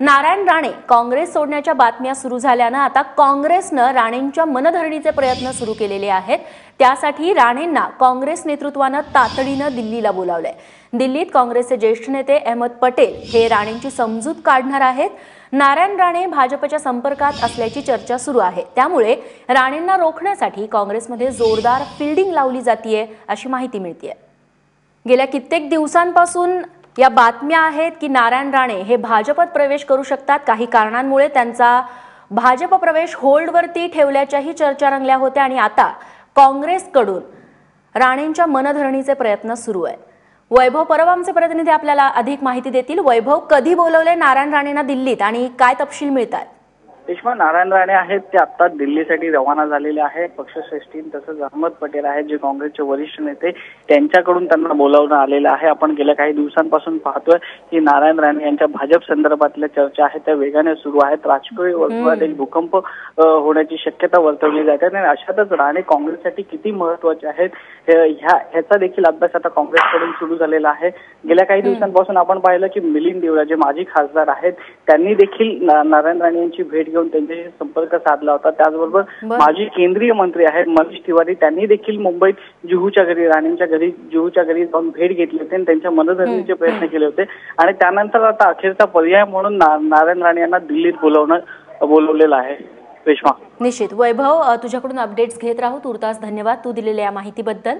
नारायण राणे काँग्रेस सोडण्याच्या बातम्या सुरू झाल्यानं आता काँग्रेसनं राणेंच्या मनधरणीचे प्रयत्न सुरू केलेले आहेत. त्यासाठी राणेंना काँग्रेस नेतृत्वानं तातडीनं दिल्लीला बोलावलंय. दिल्लीत काँग्रेसचे ज्येष्ठ नेते अहमद पटेल हे राणेंची समजूत काढणार आहेत. नारायण राणे भाजपच्या संपर्कात असल्याची चर्चा सुरू आहे. त्यामुळे राणेंना रोखण्यासाठी काँग्रेसमध्ये जोरदार फिल्डिंग लावली जातीये अशी माहिती मिळतीये. गेल्या कित्येक दिवसांपासून या बातम्या आहेत की नारायण राणे हे भाजपत प्रवेश करू शकतात. काही कारणांमुळे त्यांचा भाजप प्रवेश होल्डवरती ठेवल्याच्याही चर्चा रंगल्या होत्या आणि आता काँग्रेसकडून राणेंच्या मनधरणीचे प्रयत्न सुरू आहे वैभव परब आमचे प्रतिनिधी आपल्याला अधिक माहिती देतील. वैभव कधी बोलवले नारायण राणेंना दिल्लीत आणि काय तपशील मिळतात रेश्मा नारायण राणे आहेत ते आता दिल्लीसाठी रवाना झालेले आहेत. पक्षश्रेष्ठी तसंच अहमद पटेल आहेत जे काँग्रेसचे वरिष्ठ नेते. त्यांच्याकडून त्यांना बोलावणं आलेलं आहे. आपण गेल्या काही दिवसांपासून पाहतोय की नारायण राणे यांच्या भाजप संदर्भातल्या चर्चा आहेत. त्या वेगाने सुरू आहेत. राजकीय वर्तुळात एक भूकंप होण्याची शक्यता वर्तवली जाते. आणि अशातच राणे काँग्रेससाठी किती महत्त्वाचे आहेत हे- ह्या ह्याचा देखील अभ्यास आता काँग्रेसकडून सुरू झालेला आहे. गेल्या काही दिवसांपासून आपण पाहिलं की मिलिंद देवरा जे माजी खासदार आहेत त्यांनी देखील नारायण राणे यांची भेट घेऊन त्यांच्याशी संपर्क साधला होता. त्याचबरोबर बरं. माजी केंद्रीय मंत्री आहेत मनीष तिवारी त्यांनी देखील मुंबईत जुहूच्या घरी राणेंच्या घरी जुहूच्या घरी जाऊन भेट घेतली होती आणि त्यांच्या मनधरणीचे प्रयत्न केले होते. आणि त्यानंतर आता अखेरचा पर्याय म्हणून नारायण राणे यांना दिल्लीत बोलवणं बोलवलेलं आहे. रेश्मा. निश्चित. वैभव तुझ्याकडून अपडेट्स घेत राहू. तुर्तास धन्यवाद तू दिलेल्या या माहितीबद्दल.